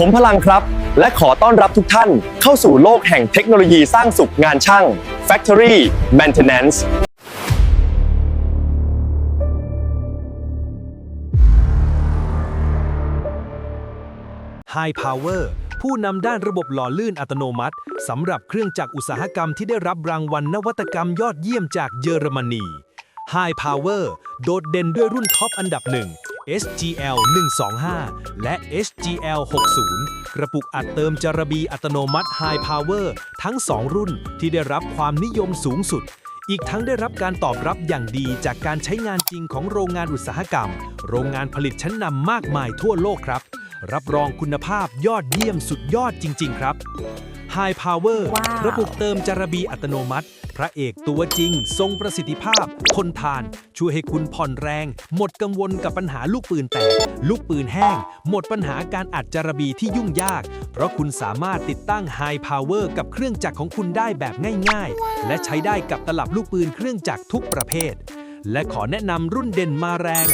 ผมพลังครับ และขอต้อนรับทุกท่านเข้าสู่โลกแห่งเทคโนโลยีสร้างสุขงานช่าง Factory Maintenance High Power ผู้นำด้านระบบหล่อลื่นอัตโนมัติ สำหรับเครื่องจักรอุตสาหกรรมที่ได้รับรางวัลนวัตกรรมยอดเยี่ยมจากเยอรมนี High Power โดดเด่นด้วยรุ่นท็อปอันดับหนึ่ง SGL 125 และ SGL 60กระปุกอัดเติมจารบีอัตโนมัติ High Power ทั้ง 2 รุ่นที่ได้รับความนิยมสูงสุด อีกทั้งได้รับการตอบรับอย่างดีจากการใช้งานจริงของโรงงานอุตสาหกรรม โรงงานผลิตชั้นนำมากมายทั่วโลกครับ รับรองคุณภาพยอดเยี่ยมสุดยอดจริง ๆ ครับ High Power ว้าวระบบเติมจารบีอัตโนมัติ พระเอกตัวจริง ทรงประสิทธิภาพทนทาน ช่วยให้คุณผ่อนแรง หมดกังวลกับปัญหาลูกปืนแตก ลูกปืนแห้ง หมดปัญหาการอัดจารบีที่ยุ่งยาก เพราะคุณสามารถติดตั้ง High Power กับเครื่องจักรของคุณได้แบบง่ายๆ และใช้ได้กับตลับลูกปืนเครื่องจักรทุกประเภท และขอแนะนำรุ่นเด่นมาแรง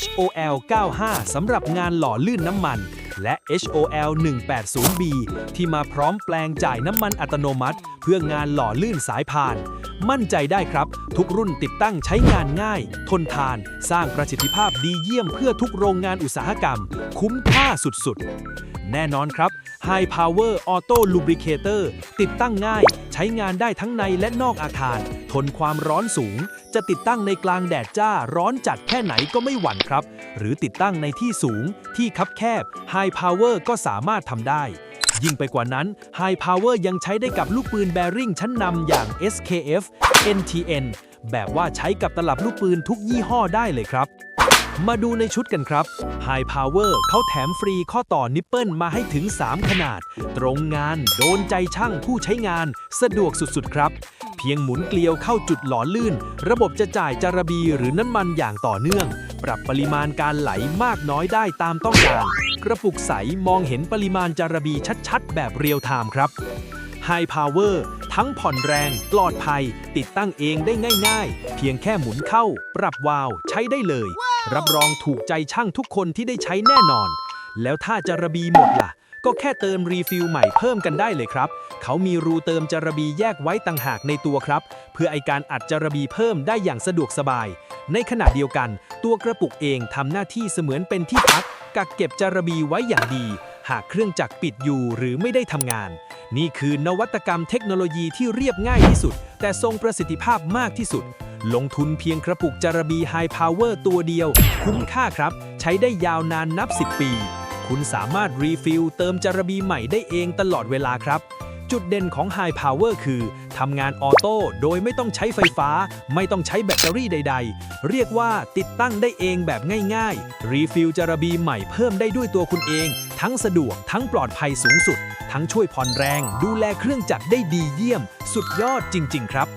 HOL 95สำหรับงานหล่อลื่นน้ำมัน และ HOL 180B ที่มาพร้อมแปลงจ่ายน้ำมันอัตโนมัติ เพื่องานหล่อลื่นสายพาน มั่นใจได้ครับ ทุกรุ่นติดตั้งใช้งานง่าย ทนทาน สร้างประสิทธิภาพดีเยี่ยมเพื่อทุกโรงงานอุตสาหกรรม คุ้มค่าสุดๆ แน่นอนครับ High Power Auto Lubricator ติดตั้งง่าย ใช้งานได้ทั้งในและนอกอาคารทนความร้อนสูง จะติดตั้งในกลางแดดจ้าร้อนจัดแค่ไหนก็ไม่หวั่นครับ หรือติดตั้งในที่สูง ที่คับแคบ High Power ก็สามารถทำได้ ยิ่งไปกว่านั้น High Power ยังใช้ได้กับลูกปืนแบริ่งชั้นนำอย่าง SKF NTN แบบว่าใช้กับตลับลูกปืนทุกยี่ห้อได้เลยครับ มาดูในชุดกันครับ High Power เขาแถมฟรีข้อต่อนิปเปิลมาให้ถึง 3 ขนาด ตรงงาน โดนใจช่างผู้ใช้งาน สะดวกสุดๆ ครับ เพียงหมุนเกลียวเข้าจุดหล่อลื่น ระบบจะจ่ายจารบีหรือน้ำมันอย่างต่อเนื่อง ปรับปริมาณการไหลมากน้อยได้ตามต้องการ กระปุกใสมองเห็นปริมาณจารบีชัดๆ แบบเรียลไทม์ครับ High Power ทั้งผ่อนแรง ปลอดภัย ติดตั้งเองได้ง่าย ๆ เพียงแค่หมุนเข้า ปรับวาล์วใช้ได้เลย รับรองถูกใจช่างทุกคนที่ได้ใช้แน่นอน แล้วถ้าจาระบีหมดล่ะ ก็แค่เติมรีฟิลใหม่เพิ่มกันได้เลยครับ เขามีรูเติมจารบีแยกไว้ต่างหากในตัวครับ เพื่อไอการอัดจารบีเพิ่มได้อย่างสะดวกสบาย ในขณะเดียวกัน ตัวกระปุกเองทำหน้าที่เสมือนเป็นที่พัก กักเก็บจารบีไว้อย่างดี หากเครื่องจักรปิดอยู่หรือไม่ได้ทำงาน นี่คือนวัตกรรมเทคโนโลยีที่เรียบง่ายที่สุด แต่ทรงประสิทธิภาพมากที่สุด ลงทุนเพียงกระปุกจารบีไฮพาวเวอร์ตัวเดียว คุ้มค่าครับ ใช้ได้ยาวนานนับ 10 ปี คุณสามารถรีฟิลเติมจารบีใหม่ได้เองตลอดเวลาครับ จุดเด่นของ High Power คือทำงานออโต้โดยไม่ต้องใช้ไฟฟ้า ไม่ต้องใช้แบตเตอรี่ใด ๆ เรียกว่าติดตั้งได้เองแบบง่ายๆ รีฟิลจารบีใหม่เพิ่มได้ด้วยตัวคุณเอง ทั้งสะดวกทั้งปลอดภัยสูงสุด ทั้งช่วยผ่อนแรง ดูแลเครื่องจักรได้ดีเยี่ยม สุดยอดจริง ๆ ครับ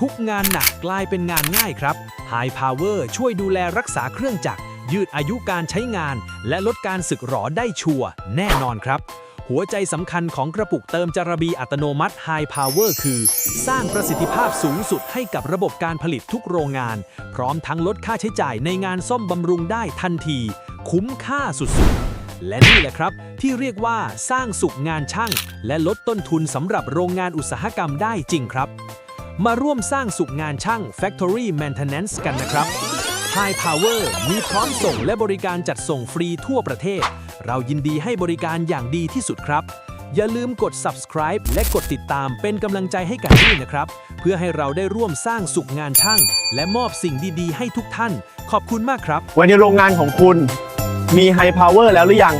ทุกงานหนักกลายเป็นงานง่ายครับ High Power ช่วยดูแลรักษาเครื่องจักร ยืดอายุการใช้งาน และลดการสึกหรอได้ชัวร์แน่นอนครับ หัวใจสำคัญของกระปุกเติมจารบีอัตโนมัติ High Power คือ สร้างประสิทธิภาพสูงสุดให้กับระบบการผลิตทุกโรงงาน พร้อมทั้งลดค่าใช้จ่ายในงานซ่อมบำรุงได้ทันที คุ้มค่าสุดๆและนี่แหละครับ ที่เรียกว่าสร้างสุขงานช่าง และลดต้นทุนสำหรับโรงงานอุตสาหกรรมได้จริงครับ มาร่วมสร้างสุขงานช่าง Factory Maintenance กันนะครับ High Power มีพร้อมส่งและบริการจัดส่งฟรีทั่วประเทศ เรายินดีให้บริการอย่างดีที่สุดครับ อย่าลืมกด subscribe และกดติดตามเป็นกำลังใจให้กันด้วยนะครับ เพื่อให้เราได้ร่วมสร้างสุขงานช่าง และมอบสิ่งดีๆ ให้ทุกท่าน ขอบคุณมากครับ วันนี้โรงงานของคุณมี High Power แล้วหรือยัง